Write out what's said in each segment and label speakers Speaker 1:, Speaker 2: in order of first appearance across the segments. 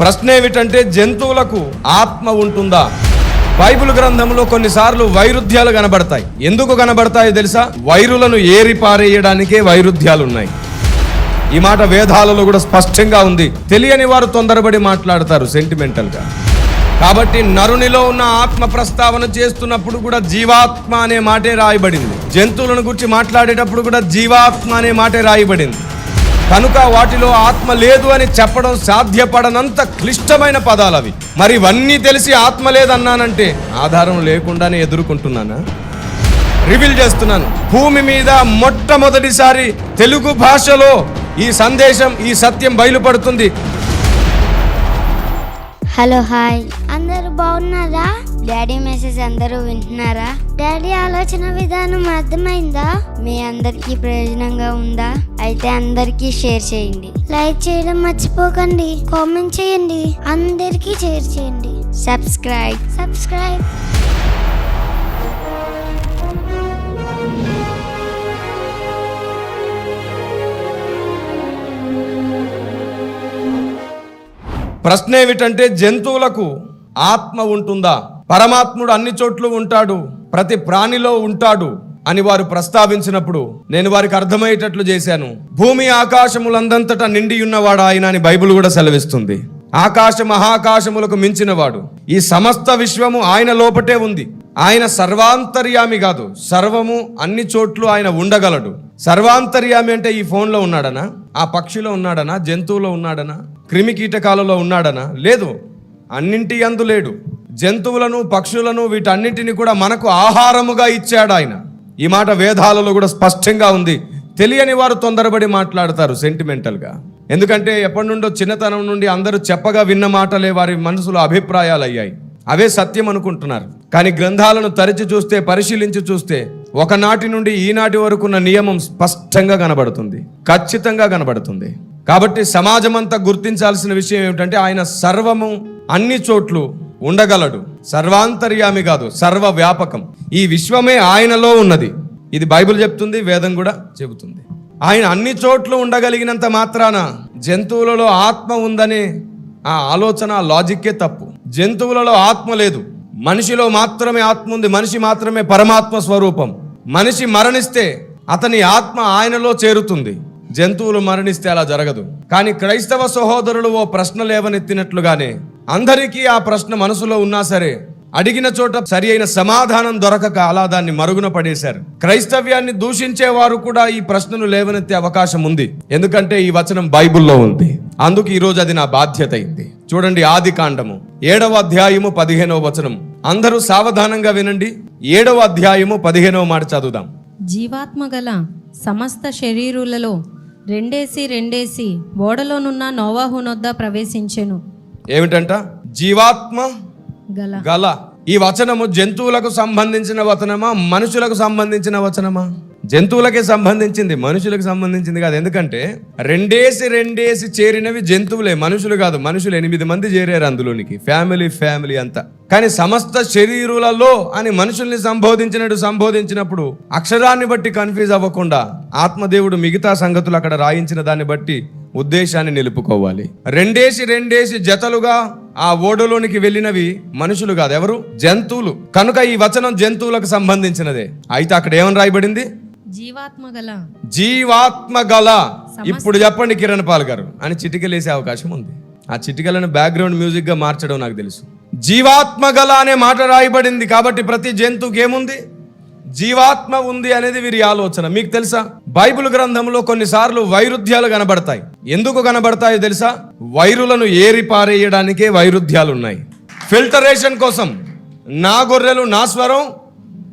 Speaker 1: ప్రశ్న ఏమిటంటే జంతువులకు ఆత్మ ఉంటుందా? బైబిల్ గ్రంథంలో కొన్నిసార్లు వైరుధ్యాలు కనబడతాయి. ఎందుకు కనబడతాయో తెలుసా? వైరులను ఏరి పారేయడానికే వైరుధ్యాలు ఉన్నాయి ఈ మాట వేదాలలో కూడా స్పష్టంగా ఉంది. తెలియని వారు తొందరపడి మాట్లాడతారు సెంటిమెంటల్గా. కాబట్టి నరునిలో ఉన్న ఆత్మ ప్రస్తావన చేస్తున్నప్పుడు కూడా జీవాత్మ అనే మాటే రాయబడింది. జంతువులను గురించి మాట్లాడేటప్పుడు కూడా జీవాత్మ అనే మాటే రాయబడింది. కనుక వాటిలో ఆత్మ లేదు అని చెప్పడం సాధ్యపడనంత క్లిష్టమైన పదాలు అవి మరి ఇవన్నీ తెలిసి ఆత్మ లేదన్నానంటే ఆధారం లేకుండానే ఎదుర్కొంటున్నానా? రివీల్ చేస్తున్నాను. భూమి మీద మొట్టమొదటిసారి తెలుగు భాషలో ఈ సందేశం ఈ సత్యం బయలుపడుతుంది.
Speaker 2: Hello hi. అందరూ బాగున్నారా? డాడీ మెసేజ్ అందరూ వింటున్నారా? డాడీ ఆలోచన విధానం అర్థమైందా? మీ అందరికీ ప్రయోజనంగా ఉందా? అయితే అందరికీ షేర్ చేయండి. లైక్ చేయడం మర్చిపోకండి. కామెంట్ చేయండి. అందరికీ షేర్ చేయండి. సబ్స్క్రైబ్. సబ్స్క్రైబ్.
Speaker 1: ప్రశ్న ఏమిటంటే జంతువులకు ఆత్మ ఉంటుందా? పరమాత్ముడు అన్ని చోట్ల ఉంటాడు ప్రతి ప్రాణిలో ఉంటాడు అని వారు ప్రస్తావించినప్పుడు నేను వారికి అర్థమయ్యేటట్లు చేశాను. భూమి ఆకాశములందంతటా నిండి ఉన్నవాడు ఆయన అని బైబిల్ కూడా సెలవిస్తుంది. ఆకాశ మహాకాశములకు మించినవాడు. ఈ సమస్త విశ్వము ఆయన లోపటే ఉంది. ఆయన సర్వాంతర్యామి కాదు సర్వము అన్ని చోట్లు ఆయన ఉండగలడు. సర్వాంతర్యామి అంటే ఈ ఫోన్లో ఉన్నాడనా? ఆ పక్షిలో ఉన్నాడనా? జంతువులో ఉన్నాడనా? క్రిమి కీటకాలలో ఉన్నాడనా? లేదు. అన్నింటి అందు లేడు. జంతువులను పక్షులను వీటన్నింటిని కూడా మనకు ఆహారముగా ఇచ్చాడు ఆయన. ఈ మాట వేదాలలో కూడా స్పష్టంగా ఉంది. తెలియని వారు తొందరపడి మాట్లాడతారు సెంటిమెంటల్గా. ఎందుకంటే ఎప్పటి నుండో చిన్నతనం నుండి అందరూ చెప్పగా విన్న మాటలే వారి మనసులో అభిప్రాయాలు అయ్యాయి. అవే సత్యం అనుకుంటున్నారు. కానీ గ్రంథాలను తరిచి చూస్తే పరిశీలించి చూస్తే ఒకనాటి నుండి ఈనాటి వరకు ఉన్న నియమం స్పష్టంగా కనబడుతుంది. ఖచ్చితంగా కనబడుతుంది. కాబట్టి సమాజం అంతా గుర్తించాల్సిన విషయం ఏమిటంటే ఆయన సర్వము అన్ని చోట్లు ఉండగలడు. సర్వాంతర్యామి కాదు సర్వ వ్యాపకం ఈ విశ్వమే ఆయనలో ఉన్నది. ఇది బైబిల్ చెప్తుంది వేదం కూడా చెబుతుంది. ఆయన అన్ని చోట్ల ఉండగలిగినంత మాత్రాన జంతువులలో ఆత్మ ఉందనే ఆ ఆలోచన లాజిక్కే తప్పు. జంతువులలో ఆత్మ లేదు. మనిషిలో మాత్రమే ఆత్మ ఉంది మనిషి మాత్రమే పరమాత్మ స్వరూపం. మనిషి మరణిస్తే అతని ఆత్మ ఆయనలో చేరుతుంది. జంతువులు మరణిస్తే అలా జరగదు. కానీ క్రైస్తవ సహోదరులు ఓ ప్రశ్న లేవనెత్తినట్లుగానే అందరికీ ఆ ప్రశ్న మనసులో ఉన్నా సరే అడిగిన చోట సరి అయిన సమాధానం దొరకక అలా దాన్ని మరుగున పడేశారు. క్రైస్తవ్యాన్ని దూషించే వారు కూడా ఈ ప్రశ్నను లేవనెత్తే అవకాశం ఉంది. ఎందుకంటే ఈ వచనం బైబిల్లో ఉంది. అందుకు ఈ రోజు అది నా బాధ్యత అయింది. చూడండి ఆది కాండము. ఏడవ అధ్యాయము పదిహేనవ వచనం. అందరూ సావధానంగా వినండి. ఏడవ అధ్యాయము పదిహేనవ మాట చదువుదాం.
Speaker 3: జీవాత్మ గల సమస్త శరీరులలో రెండేసి రెండేసి ఓడలోనున్న నోవాహునొద్ద ప్రవేశించెను.
Speaker 1: ఏమిటంట? జీవాత్మ
Speaker 3: గల.
Speaker 1: ఈ వచనము జంతువులకు సంబంధించిన వచనమా? మనుషులకు సంబంధించిన వచనమా? జంతువులకే సంబంధించింది మనుషులకు సంబంధించింది కాదు. ఎందుకంటే రెండేసి రెండేసి చేరినవి జంతువులే మనుషులు కాదు. మనుషులు ఎనిమిది మంది చేరారు అందులోనికి. ఫ్యామిలీ ఫ్యామిలీ అంతా. కానీ సమస్త శరీరులలో అని మనుషుల్ని సంబోధించినట్టు సంబోధించినప్పుడు అక్షరాన్ని బట్టి కన్ఫ్యూజ్ అవ్వకుండా ఆత్మదేవుడు మిగతా సంగతులు అక్కడ రాయించిన దాన్ని బట్టి ఉద్దేశాన్ని నిలుపుకోవాలి. రెండేసి రెండేసి జతలుగా ఆ ఓడలోనికి వెళ్ళినవి మనుషులు కాదు. ఎవరు? జంతువులు. కనుక ఈ వచనం జంతువులకు సంబంధించినదే. అయితే అక్కడ ఏమని రాయబడింది?
Speaker 3: జీవాత్మ గల
Speaker 1: జీవాత్మ గల ఇప్పుడు చెప్పండి కిరణ్ పాల్ గారు. అని చిటికలేసే అవకాశం ఉంది. ఆ చిటికలను బ్యాక్గ్రౌండ్ మ్యూజిక్గా మార్చడం నాకు తెలుసు. జీవాత్మ గల అనే మాట రాయబడింది కాబట్టి ప్రతి జంతువుకి ఏముంది? జీవాత్మ ఉంది అనేది వీరి ఆలోచన. మీకు తెలుసా? బైబిల్ గ్రంథంలో కొన్నిసార్లు వైరుధ్యాలు కనబడతాయి. ఎందుకు కనబడతాయో తెలుసా? వైరులను ఏరి పారేయడానికే వైరుధ్యాలు ఉన్నాయి ఫిల్టరేషన్ కోసం నా గొర్రెలు నా స్వరం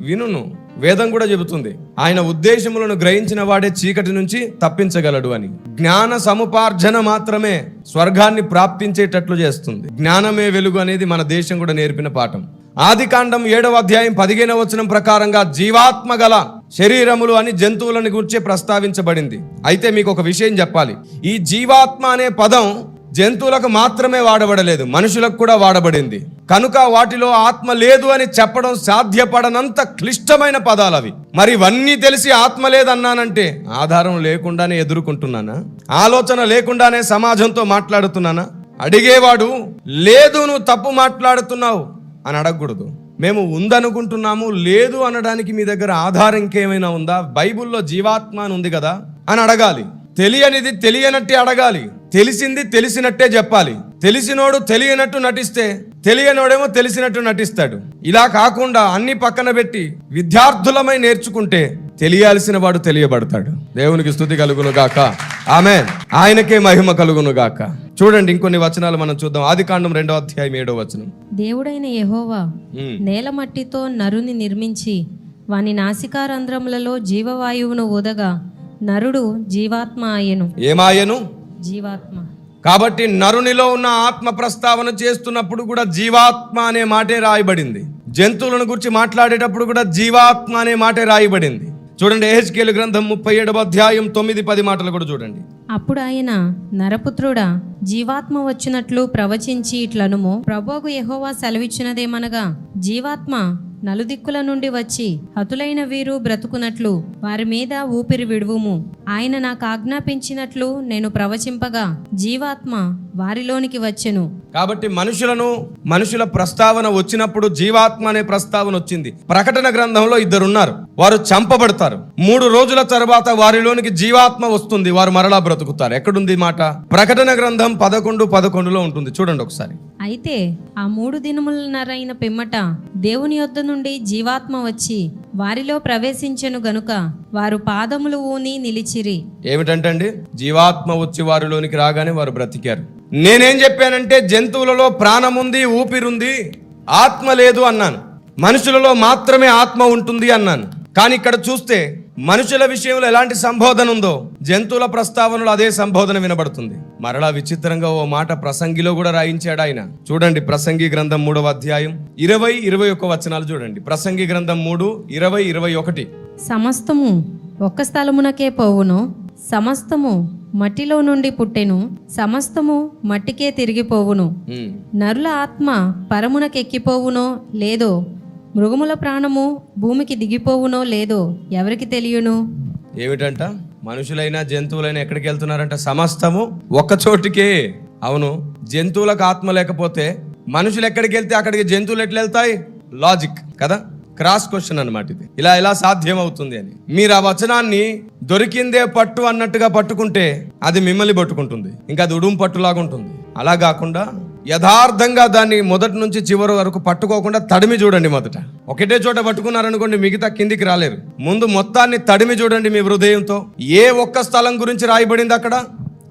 Speaker 1: వినును. వేదం కూడా చెబుతుంది. ఆయన ఉద్దేశములను గ్రహించిన వాడే చీకటి నుంచి తప్పించగలడు అని. జ్ఞాన సముపార్జన మాత్రమే స్వర్గాన్ని ప్రాప్తించేటట్లు చేస్తుంది. జ్ఞానమే వెలుగు అనేది మన దేశం కూడా నేర్పిన పాఠం. ఆదికాండం ఏడవ అధ్యాయం పదిహేనవ వచనం ప్రకారంగా జీవాత్మ గల శరీరములు అని జంతువులను గురించి ప్రస్తావించబడింది. అయితే మీకు ఒక విషయం చెప్పాలి. ఈ జీవాత్మ అనే పదం జంతువులకు మాత్రమే వాడబడలేదు మనుషులకు కూడా వాడబడింది. కనుక వాటిలో ఆత్మ లేదు అని చెప్పడం సాధ్యపడనంత క్లిష్టమైన పదాలు అవి. మరి ఇవన్నీ తెలిసి ఆత్మ లేదన్నానంటే ఆధారం లేకుండానే ఎదుర్కొంటున్నానా? ఆలోచన లేకుండానే సమాజంతో మాట్లాడుతున్నానా? అడిగేవాడు లేదు నువ్వు తప్పు మాట్లాడుతున్నావు. అని అడగకూడదు. మేము ఉందనుకుంటున్నాము లేదు అనడానికి మీ దగ్గర ఆధారం ఇంకేమైనా ఉందా? బైబుల్లో జీవాత్మ అని ఉంది కదా అని అడగాలి. తెలియనిది తెలియనట్టే అడగాలి. తెలిసింది తెలిసినట్టే చెప్పాలి. తెలిసినోడు తెలియనట్టు నటిస్తే తెలియనోడేమో తెలిసినట్టు నటిస్తాడు. ఇలా కాకుండా అన్ని పక్కన పెట్టి విద్యార్థులమై నేర్చుకుంటే తెలియాల్సిన వాడు తెలియబడతాడు. దేవునికి స్థుతి కలుగులుగాక గాక. ఆమె ఆయనకే మహిమ కలుగును గాక. చూడండి ఇంకొన్ని వచనాలు మనం చూద్దాం. ఆది కాండం రెండో అధ్యాయం ఏడో వచనం.
Speaker 3: దేవుడైన యెహోవా. నేల మట్టితో నరుని నిర్మించి వాని నాసికారంధ్రములలో జీవవాయువును ఊదగా నరుడు జీవాత్మ ఆయను
Speaker 1: ఏమాయను?
Speaker 3: జీవాత్మ.
Speaker 1: కాబట్టి నరునిలో ఉన్న ఆత్మ ప్రస్తావన చేస్తున్నప్పుడు కూడా జీవాత్మ అనే మాటే రాయబడింది. జంతువులను గురించి మాట్లాడేటప్పుడు కూడా జీవాత్మ అనే మాటే రాయబడింది. చూడండి ఏహెచ్కేలు గ్రంథం ముప్పై ఏడవ అధ్యాయం తొమ్మిది పది మాటలు కూడా చూడండి.
Speaker 3: అప్పుడు ఆయన నరపుత్రుడా జీవాత్మ వచ్చినట్లు ప్రవచించి ఇట్లనుము ప్రభోగు యహోవా సెలవిచ్చినదేమనగా జీవాత్మ నలుదిక్కుల నుండి వచ్చి హతులైన వీరు బ్రతుకునట్లు వారి మీద ఊపిరి విడువుము. ఆయన నాకు ఆజ్ఞాపించినట్లు నేను ప్రవచింపగా జీవాత్మ వారిలోనికి వచ్చెను.
Speaker 1: కాబట్టి మనుషులను మనుషుల ప్రస్తావన వచ్చినప్పుడు జీవాత్మ అనే ప్రస్తావన వచ్చింది. ప్రకటన గ్రంథంలో ఇద్దరున్నారు. వారు చంపబడతారు. మూడు రోజుల తర్వాత వారిలోనికి జీవాత్మ వస్తుంది. వారు మరలా బ్రతుకుతారు. ఎక్కడుంది మాట? ప్రకటన గ్రంథం పదకొండు పదకొండులో ఉంటుంది. చూడండి ఒకసారి.
Speaker 3: అయితే ఆ మూడు దినములనరైన పిమ్మట దేవుని యొద్ద నుండి జీవాత్మ వచ్చి వారిలో ప్రవేశించెను గనుక వారు పాదములు ఊని నిలిచిరి.
Speaker 1: ఏమిటంటే జీవాత్మ వచ్చి వారిలోనికి రాగానే వారు బ్రతికారు. నేనేం చెప్పానంటే జంతువులలో ప్రాణం ఉంది ఊపిరుంది ఆత్మ లేదు అన్నాను. మనుషులలో మాత్రమే ఆత్మ ఉంటుంది అన్నాను. కానీ ఇక్కడ చూస్తే మనుషుల విషయంలో ఎలాంటి సంబోధన ఉందో జంతువుల ప్రస్తావనలో అదే సంబోధన వినబడుతుంది. మరలా విచిత్రంగా ఓ మాట ప్రసంగిలో కూడా రాయించాడు ఆయన. చూడండి ప్రసంగి గ్రంథం మూడవ అధ్యాయం ఇరవై ఇరవై ఒక్క వచనాలు చూడండి. ప్రసంగి గ్రంథం మూడు ఇరవై ఇరవై ఒకటి.
Speaker 3: సమస్తము ఒక్క స్థలమునకే పోవును సమస్తము మట్టిలో నుండి పుట్టెను సమస్తము మట్టికే తిరిగిపోవును. నరుల ఆత్మ పరమునకెక్కిపోవునో లేదో మృగముల ప్రాణము భూమికి దిగిపోవునో లేదో ఎవరికి తెలియను?
Speaker 1: ఏమిటంట? మనుషులైనా జంతువులైనా ఎక్కడికి వెళ్తున్నారంట? సమస్తము ఒక్క చోటికే. అవును జంతువులకు ఆత్మ లేకపోతే మనుషులు ఎక్కడికి వెళ్తే అక్కడికి జంతువులు ఎట్లా వెళ్తాయి? లాజిక్ కదా? క్రాస్ క్వశ్చన్ అన్నమాట ఇది. ఇలా ఎలా సాధ్యం అవుతుంది అని. మీరు ఆ వచనాన్ని దొరికిందే పట్టు అన్నట్టుగా పట్టుకుంటే అది మిమ్మల్ని పట్టుకుంటుంది. ఇంకా అది ఉడుం పట్టులాగా ఉంటుంది. అలా కాకుండా యథార్థంగా దాన్ని మొదటి నుంచి చివరి వరకు పట్టుకోకుండా తడిమి చూడండి మొదట. ఒకటే చోట పట్టుకున్నారనుకోండి మిగతా కిందికి రాలేరు. ముందు మొత్తాన్ని తడిమి చూడండి మీ హృదయంతో. ఏ ఒక్క స్థలం గురించి రాయబడింది అక్కడ?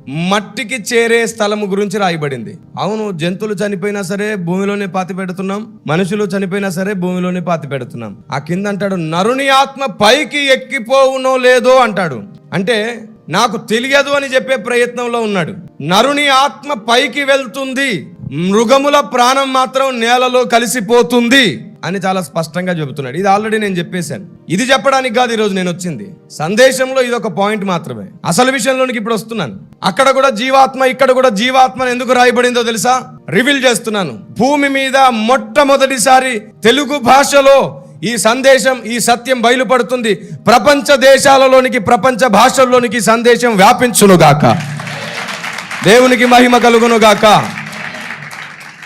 Speaker 1: మట్టికి చేరే స్థలం గురించి రాయబడింది. అవును జంతువులు చనిపోయినా సరే భూమిలోనే పాతి పెడుతున్నాం. మనుషులు చనిపోయినా సరే భూమిలోనే పాతి పెడుతున్నాం. ఆ కింద అంటాడు నరుని ఆత్మ పైకి ఎక్కిపోవునో లేదో అంటాడు. అంటే నాకు తెలియదు అని చెప్పే ప్రయత్నంలో ఉన్నాడు. నరుని ఆత్మ పైకి వెళ్తుంది. మృగముల ప్రాణం మాత్రం నేలలో కలిసిపోతుంది అని చాలా స్పష్టంగా చెబుతున్నాడు. ఇది ఆల్రెడీ నేను చెప్పేశాను. ఇది చెప్పడానికి కాదు ఈరోజు నేను వచ్చింది. సందేశంలో ఇది ఒక పాయింట్ మాత్రమే. అసలు విషయంలోనికి ఇప్పుడు వస్తున్నాను. అక్కడ కూడా జీవాత్మ ఇక్కడ కూడా జీవాత్మ ఎందుకు రాయబడిందో తెలుసా? రివీల్ చేస్తున్నాను. భూమి మీద మొట్టమొదటిసారి తెలుగు భాషలో ఈ సందేశం ఈ సత్యం బయలుపడుతుంది. ప్రపంచ దేశాలలోనికి ప్రపంచ భాషల్లోనికి సందేశం వ్యాపించునుగాక. దేవునికి మహిమ కలుగునుగాక.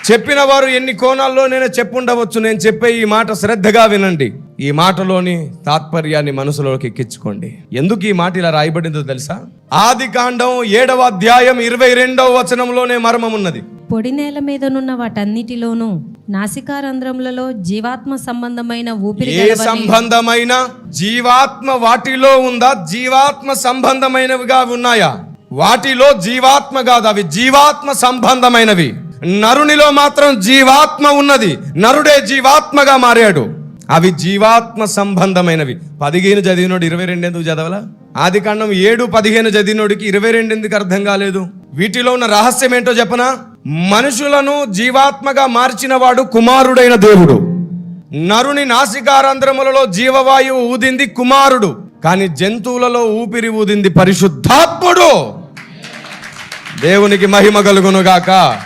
Speaker 1: చెప్పిన వారు ఎన్ని కోణాల్లో నేను చెప్పుండవచ్చు నేను చెప్పే ఈ మాట శ్రద్ధగా వినండి. ఈ మాటలోని తాత్పర్యాన్ని మనసులోకి ఎక్కించుకోండి. ఎందుకు ఈ మాట ఇలా రాయబడిందో తెలుసా? ఆది కాండం ఏడవ అధ్యాయం ఇరవై రెండవ వచనంలోనే మర్మం ఉన్నది
Speaker 3: పొడి నేల మీదనున్న వాటన్నిటిలోనూ నాసికారంధ్రములలో జీవాత్మ సంబంధమైన ఊపిరి
Speaker 1: ఏ సంబంధమైన జీవాత్మ వాటిలో ఉందా? జీవాత్మ సంబంధమైనవిగా ఉన్నాయా? వాటిలో జీవాత్మ కాదు అవి జీవాత్మ సంబంధమైనవి. నరునిలో మాత్రం జీవాత్మ ఉన్నది. నరుడే జీవాత్మగా మారాడు. అవి జీవాత్మ సంబంధమైనవి. పదిహేను చదివినోడు ఇరవై రెండు ఎందుకు చదవలా? ఆది కాండం ఏడు పదిహేను చదివినోడికి ఇరవై రెండు ఎందుకు అర్థం కాలేదు? వీటిలో ఉన్న రహస్యం ఏంటో చెప్పనా? మనుషులను జీవాత్మగా మార్చిన వాడు కుమారుడైన దేవుడు. నరుని నాసికారంధ్రములలో జీవవాయువు ఊదింది కుమారుడు. కానీ జంతువులలో ఊపిరి ఊదింది పరిశుద్ధాత్ముడు. దేవునికి మహిమ కలుగునుగాక.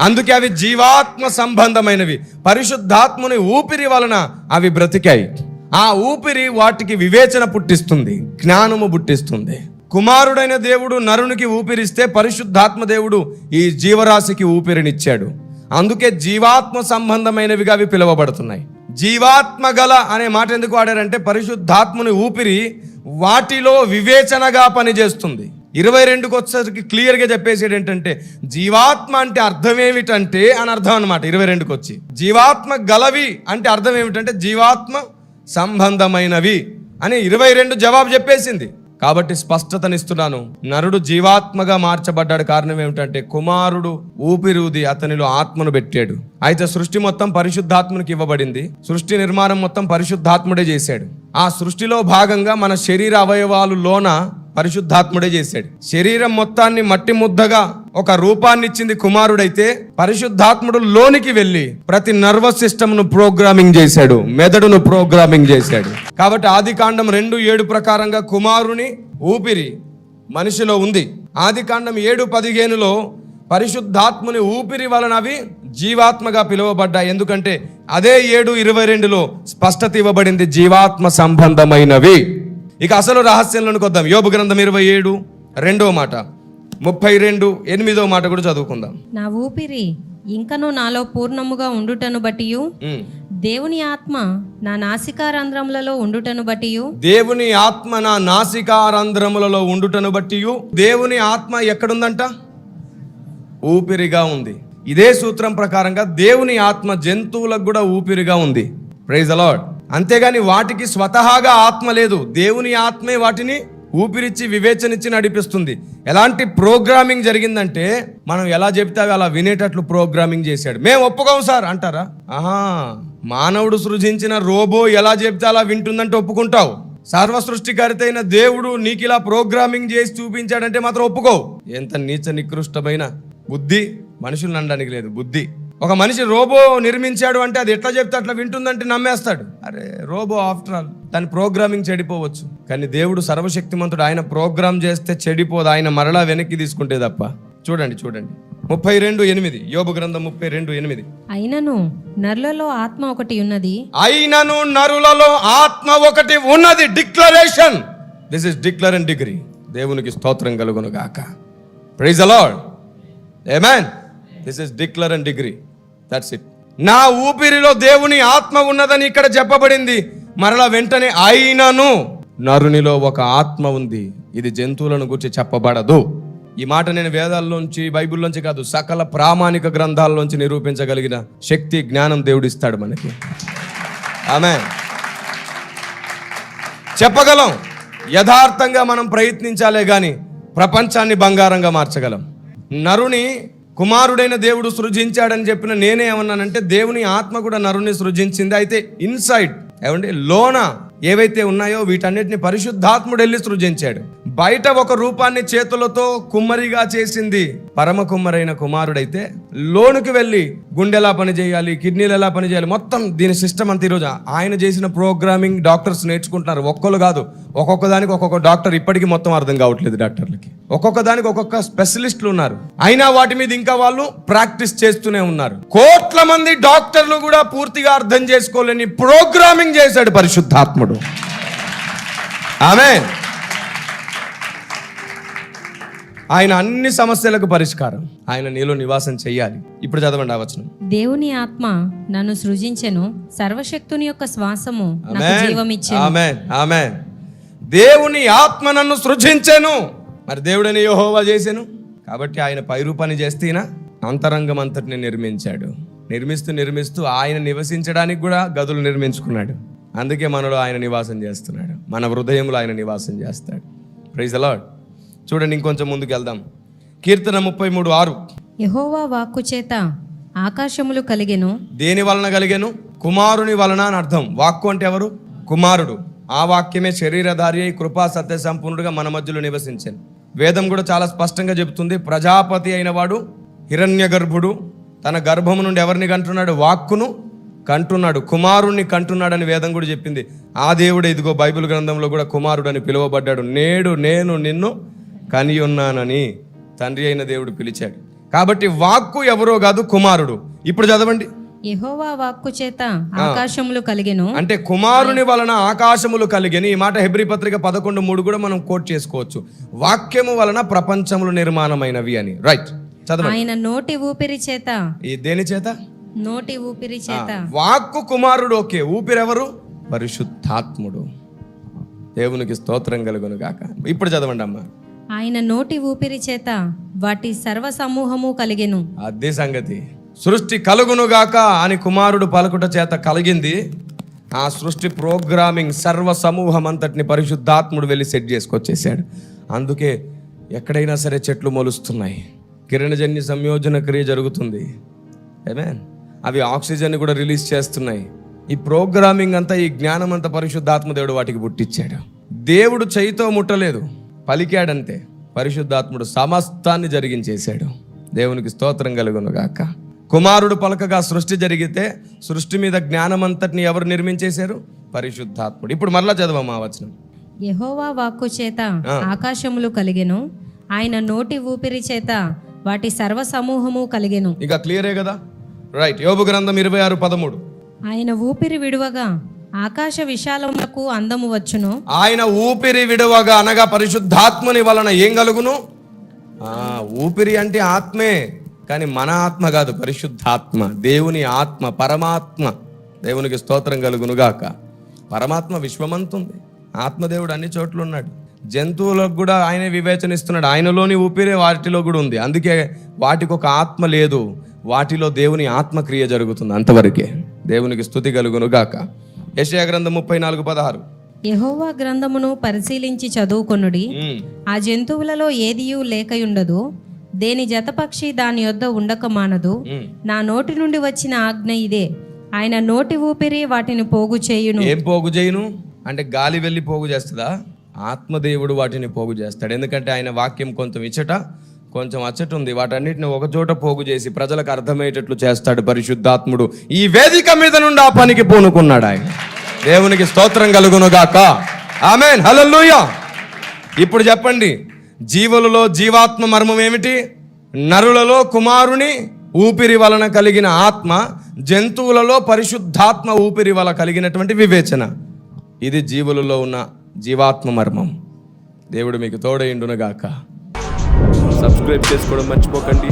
Speaker 1: అందుకే అవి జీవాత్మ సంబంధమైనవి. పరిశుద్ధాత్ముని ఊపిరి వలన అవి బ్రతికాయి. ఆ ఊపిరి వాటికి వివేచన పుట్టిస్తుంది జ్ఞానము పుట్టిస్తుంది. కుమారుడైన దేవుడు నరునికి ఊపిరిస్తే పరిశుద్ధాత్మ దేవుడు ఈ జీవరాశికి ఊపిరినిచ్చాడు. అందుకే జీవాత్మ సంబంధమైనవిగా అవి పిలువబడుతున్నాయి. జీవాత్మ గల అనే మాట ఎందుకు వాడారంటే పరిశుద్ధాత్మని ఊపిరి వాటిలో వివేచనగా పనిచేస్తుంది. ఇరవై రెండుకి వచ్చేసరికి క్లియర్గా చెప్పేసేది ఏంటంటే జీవాత్మ అంటే అర్థం ఏమిటంటే అని అర్థం అనమాట ఇరవై రెండుకి వచ్చి జీవాత్మ గలవి అంటే అర్థం ఏమిటంటే జీవాత్మ సంబంధమైనవి అని ఇరవై రెండు జవాబు చెప్పేసింది. కాబట్టి స్పష్టతనిస్తున్నాను నరుడు జీవాత్మగా మార్చబడ్డాడు కారణం ఏమిటంటే కుమారుడు ఊపిరుది అతనిలో ఆత్మను పెట్టాడు. అయితే సృష్టి మొత్తం పరిశుద్ధాత్మనికి ఇవ్వబడింది సృష్టి నిర్మాణం మొత్తం పరిశుద్ధాత్ముడే చేశాడు. ఆ సృష్టిలో భాగంగా మన శరీర అవయవాలు లోన పరిశుద్ధాత్ముడే చేశాడు. శరీరం మొత్తాన్ని మట్టి ముద్దగా ఒక రూపాన్ని ఇచ్చింది కుమారుడైతే పరిశుద్ధాత్ముడు లోనికి వెళ్ళి ప్రతి నర్వస్ సిస్టమ్ను ప్రోగ్రామింగ్ చేశాడు మెదడును ప్రోగ్రామింగ్ చేశాడు. కాబట్టి ఆది కాండం రెండు ఏడు ప్రకారంగా కుమారుని ఊపిరి మనిషిలో ఉంది. ఆది కాండం ఏడు పదిహేనులో పరిశుద్ధాత్ముని ఊపిరి వలన అవి జీవాత్మగా పిలువబడ్డాయి. ఎందుకంటే అదే ఏడు ఇరవై రెండులో స్పష్టత ఇవ్వబడింది జీవాత్మ సంబంధమైనవి. ఇక అసలు రహస్యంలోనికి వద్దాం యోబు గ్రంథం ఇరవై ఏడు రెండో మాట. ముప్పై రెండు ఎనిమిదో మాట కూడా చదువుకుందాం.
Speaker 3: నా ఊపిరి ఇంకను నాలో పూర్ణముగా ఉండుటను బట్టియు
Speaker 1: ఉమ్.
Speaker 3: దేవుని ఆత్మ నా నాసికారంధ్రములలో ఉండుటను బట్టియు.
Speaker 1: దేవుని ఆత్మ నా నాసికారంధ్రములలో ఉండుటను బట్టి దేవుని ఆత్మ ఎక్కడుందంట? ఊపిరిగా ఉంది. ఇదే సూత్రం ప్రకారంగా దేవుని ఆత్మ జంతువులకు కూడా ఊపిరిగా ఉంది. ప్రైజ్ అలాడ్ అంతేగాని వాటికి స్వతహాగా ఆత్మ లేదు. దేవుని ఆత్మే వాటిని ఊపిరిచ్చి వివేచనిచ్చి నడిపిస్తుంది. ఎలాంటి ప్రోగ్రామింగ్ జరిగిందంటే మనం ఎలా చెప్తే అవి అలా వినేటట్లు ప్రోగ్రామింగ్ చేశాడు. మేము ఒప్పుకోం సార్ అంటారా? ఆహా మానవుడు సృజించిన రోబో ఎలా చెప్తే అలా వింటుందంటే ఒప్పుకుంటావు. సర్వ సృష్టికర్త అయిన దేవుడు నీకు ఇలా ప్రోగ్రామింగ్ చేసి చూపించాడంటే మాత్రం ఒప్పుకోవు. ఎంత నీచ నికృష్టమైన బుద్ధి మనుషులు అనడానికి లేదు బుద్ధి. ఒక మనిషి రోబో నిర్మించాడు అంటే అది ఎట్లా చెప్తే అట్లా వింటుందంటే నమ్మేస్తాడు. అరే రోబో ఆఫ్టర్ ఆల్ దాని ప్రోగ్రామింగ్ చెడిపోవచ్చు. కానీ దేవుడు సర్వశక్తిమంతుడు ఆయన ప్రోగ్రామ్ చేస్తే చెడిపోదు ఆయన మరలా వెనక్కి తీసుకుంటే తప్ప. చూడండి చూడండి. ముప్పై రెండు ఎనిమిది. యోబు గ్రంథం ముప్పై రెండు ఎనిమిది.
Speaker 3: అయినను నరులలో ఆత్మ ఒకటి ఉన్నది.
Speaker 1: అయినను నరులలో ఆత్మ ఒకటి ఉన్నది. Declaration this is declare and decree దేవునికి స్తోత్రం కలుగును గాక. Praise lord amen this is declare and decree that's it నా ఊపిరిలో దేవుని ఆత్మ ఉన్నదని ఇక్కడ చెప్పబడింది. మరలా వెంటనే అయినను నరునిలో ఒక ఆత్మ ఉంది. ఇది జంతువులను గురించి చెప్పబడదు. ఈ మాట నేను వేదాల్లోంచి బైబిల్లోంచి కాదు సకల ప్రామాణిక గ్రంథాల్లోంచి నిరూపించగలిగిన శక్తి జ్ఞానం దేవుడిస్తాడు మనకి. ఆమె చెప్పగలం. యథార్థంగా మనం ప్రయత్నించాలే కానీ ప్రపంచాన్ని బంగారంగా మార్చగలం. నరుని కుమారుడైన దేవుడు సృజించాడని చెప్పిన నేనే ఏమన్నానంటే దేవుని ఆత్మ కూడా నరుని సృజించింది. అయితే ఇన్సైడ్ ఏమండి లోన ఏవైతే ఉన్నాయో వీటన్నిటిని పరిశుద్ధాత్ముడు వెళ్ళి సృజించాడు. బయట ఒక రూపాన్ని చేతులతో కుమ్మరిగా చేసింది పరమ కుమ్మరైన కుమారుడైతే లోనికి వెళ్ళి గుండె ఎలా పని చేయాలి కిడ్నీలు ఎలా పని చేయాలి మొత్తం దీని సిస్టమ్ అంతా ఈరోజు ఆయన చేసిన ప్రోగ్రామింగ్ డాక్టర్స్ నేర్చుకుంటున్నారు. ఒక్కరు కాదు ఒక్కొక్క దానికి ఒక్కొక్క డాక్టర్ ఇప్పటికీ మొత్తం అర్థం కావట్లేదు డాక్టర్లకి. ఒక్కొక్క దానికి ఒక్కొక్క స్పెషలిస్టులు ఉన్నారు. అయినా వాటి మీద ఇంకా వాళ్ళు ప్రాక్టీస్ చేస్తూనే ఉన్నారు. కోట్ల మంది డాక్టర్లు కూడా పూర్తిగా అర్థం చేసుకోలేని ప్రోగ్రామింగ్ చేశాడు పరిశుద్ధాత్ముడు. ఆమె ఆయన అన్ని సమస్యలకు పరిష్కారం. ఆయన నీలో నివాసం చెయ్యాలి ఇప్పుడు చదవండి అవచనం
Speaker 3: దేవుని ఆత్మ నన్ను సృజించెను. సర్వశక్తుని యొక్క శ్వాసము
Speaker 1: ఆమేన్. ఆమేన్. దేవుని ఆత్మ నన్ను సృజించెను. మరి దేవుడని యెహోవా చేశాను కాబట్టి ఆయన పైరు పని చేస్తేనా అంతరంగం అంతటిని నిర్మించాడు. నిర్మిస్తూ నిర్మిస్తూ ఆయన నివసించడానికి కూడా గదులు నిర్మించుకున్నాడు. అందుకే మనలో ఆయన నివాసం చేస్తున్నాడు. మన హృదయంలో ఆయన నివాసం చేస్తాడు. ప్రైజ్ అలాడ్ చూడండి ఇంకొంచెం ముందుకు వెళ్దాం కీర్తన ముప్పై మూడు ఆరు.
Speaker 3: యెహోవా వాక్కు చేత ఆకాశములు కలిగెను.
Speaker 1: దేని వలన కలిగాను? కుమారుని వలన అని అర్థం. వాక్కు అంటే ఎవరు? కుమారుడు. ఆ వాక్యమే శరీరధారి అయి కృపా సత్య సంపూర్ణుడుగా మన మధ్యలో నివసించాను. వేదం కూడా చాలా స్పష్టంగా చెబుతుంది. ప్రజాపతి అయిన వాడు హిరణ్య గర్భుడు. తన గర్భము నుండి ఎవరిని కంటున్నాడు? వాక్కును కంటున్నాడు. కుమారుణ్ణి కంటున్నాడని వేదం కూడా చెప్పింది. ఆ దేవుడు ఇదిగో బైబిల్ గ్రంథంలో కూడా కుమారుడు అని పిలువబడ్డాడు. నేడు నేను నిన్ను కని ఉన్నానని తండ్రి అయిన దేవుడు పిలిచాడు. కాబట్టి వాక్కు ఎవరో కాదు కుమారుడు. ఇప్పుడు చదవండి.
Speaker 3: యెహోవా వాక్కు చేత ఆకాశములు కలిగెను.
Speaker 1: అంటే కుమారుని వలన ఆకాశములు కలిగని. ఈ మాట హెబ్రి పత్రిక పదకొండు మూడు కూడా మనం కోట్ చేసుకోవచ్చు. వాక్యము వలన ప్రపంచములు నిర్మాణమైనవి అని. రైట్ చదవండి.
Speaker 3: ఆయన నోటి ఊపిరి చేత.
Speaker 1: ఈ దేని చేత?
Speaker 3: నోటి ఊపిరి చేత.
Speaker 1: వాక్కు కుమారుడు ఓకే. ఊపిరెవరు? పరిశుద్ధాత్ముడు. దేవునికి స్తోత్రం కలుగును గాక. ఇప్పుడు చదవండి అమ్మా.
Speaker 3: ఆయన నోటి ఊపిరి చేత వాటి సర్వ సమూహము కలిగెను.
Speaker 1: అదే సంగతి. సృష్టి కలుగును గాక అని కుమారుడు పలుకుట చేత కలిగింది. ఆ సృష్టి ప్రోగ్రామింగ్ సర్వ సమూహం అంతటిని పరిశుద్ధాత్ముడు వెళ్ళి సెట్ చేసుకొచ్చేసాడు అందుకే ఎక్కడైనా సరే చెట్లు మొలుస్తున్నాయి. కిరణజన్య సంయోజన క్రియ జరుగుతుంది. ఏమేన్ అవి ఆక్సిజన్ కూడా రిలీజ్ చేస్తున్నాయి. ఈ ప్రోగ్రామింగ్ అంతా ఈ జ్ఞానం అంతా పరిశుద్ధాత్మ దేవుడు వాటికి పుట్టించాడు దేవుడు చేయితో ముట్టలేదు. పలికాడంతే. పరిశుద్ధాత్ముడు సమస్తాన్ని జరిగించేశాడు. దేవునికి స్తోత్రం కలుగును గాక కుమారుడు పలకగా సృష్టి జరిగితే సృష్టి మీద జ్ఞానం అంతటిని ఎవరు నిర్మించేశారు? పరిశుద్ధాత్ముడు. ఇప్పుడు మరలా చదవమా వచనం.
Speaker 3: యెహోవా వాక్కు చేత ఆకాశములు కలిగెను. ఆయన నోటి ఊపిరి చేత వాటి సర్వ సమూహము కలిగెను.
Speaker 1: ఇక క్లియరే కదా? రైట్. యోబు గ్రంథం ఇరవై ఆరు పదమూడు.
Speaker 3: ఆయన ఊపిరి విడువగా ఆకాశ విశాలములకు అందము వచ్చును.
Speaker 1: ఆయన ఊపిరి విడువగా అనగా పరిశుద్ధాత్మని వలన ఏం కలుగును? ఆ, ఊపిరి అంటే ఆత్మే కానీ మన ఆత్మ కాదు పరిశుద్ధాత్మ. దేవుని ఆత్మ పరమాత్మ. దేవునికి స్తోత్రం కలుగును గాక పరమాత్మ విశ్వమంతుంది. ఆత్మదేవుడు అన్ని చోట్ల ఉన్నాడు జంతువులకు కూడా ఆయనే వివేచన ఇస్తున్నాడు ఆయనలోని ఊపిరే వాటిలో కూడా ఉంది. అందుకే వాటికి ఒక ఆత్మ లేదు. వాటిలో దేవుని ఆత్మక్రియ జరుగుతుంది అంతవరకే. దేవునికి స్థుతి కలుగును గాక యెషయా గ్రంథం ముప్పై నాలుగు పదహారు.
Speaker 3: యెహోవా గ్రంథమును పరిశీలించి చదువుకొనుడి. ఆ జంతువులలో ఏదియూ లేకయుండదు. దేని జతపక్షి దాని యొద్ద ఉండక మానదు. నా నోటి నుండి వచ్చిన ఆజ్ఞ ఇదే. ఆయన నోటి ఊపిరి వాటిని పోగు చేయును.
Speaker 1: ఏం పోగు చేయను? అంటే గాలి వెళ్ళి పోగు చేస్తుందా? ఆత్మదేవుడు వాటిని పోగు చేస్తాడు. ఎందుకంటే ఆయన వాక్యం కొంచెం ఇచ్చట కొంచెం అచ్చట ఉంది వాటన్నిటిని ఒక చోట పోగు చేసి ప్రజలకు అర్థమయ్యేటట్లు చేస్తాడు పరిశుద్ధాత్ముడు. ఈ వేదిక మీద నుండి ఆ పనికి పూనుకున్నాడు ఆయన. దేవునికి స్తోత్రం కలుగునుగాక. ఆమెన్. హల్లెలూయా. ఇప్పుడు చెప్పండి. జీవులలో జీవాత్మ మర్మం ఏమిటి? నరులలో కుమారుని ఊపిరి వలన కలిగిన ఆత్మ జంతువులలో పరిశుద్ధాత్మ ఊపిరి వలన కలిగినటువంటి వివేచన. ఇది జీవులలో ఉన్న జీవాత్మ మర్మం. దేవుడు మీకు తోడైండునుగాక.
Speaker 4: సబ్స్క్రైబ్ చేసుకోవడం మర్చిపోకండి.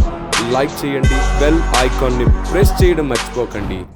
Speaker 4: లైక్ చేయండి. బెల్ ఐకాన్ని ప్రెస్ చేయడం మర్చిపోకండి.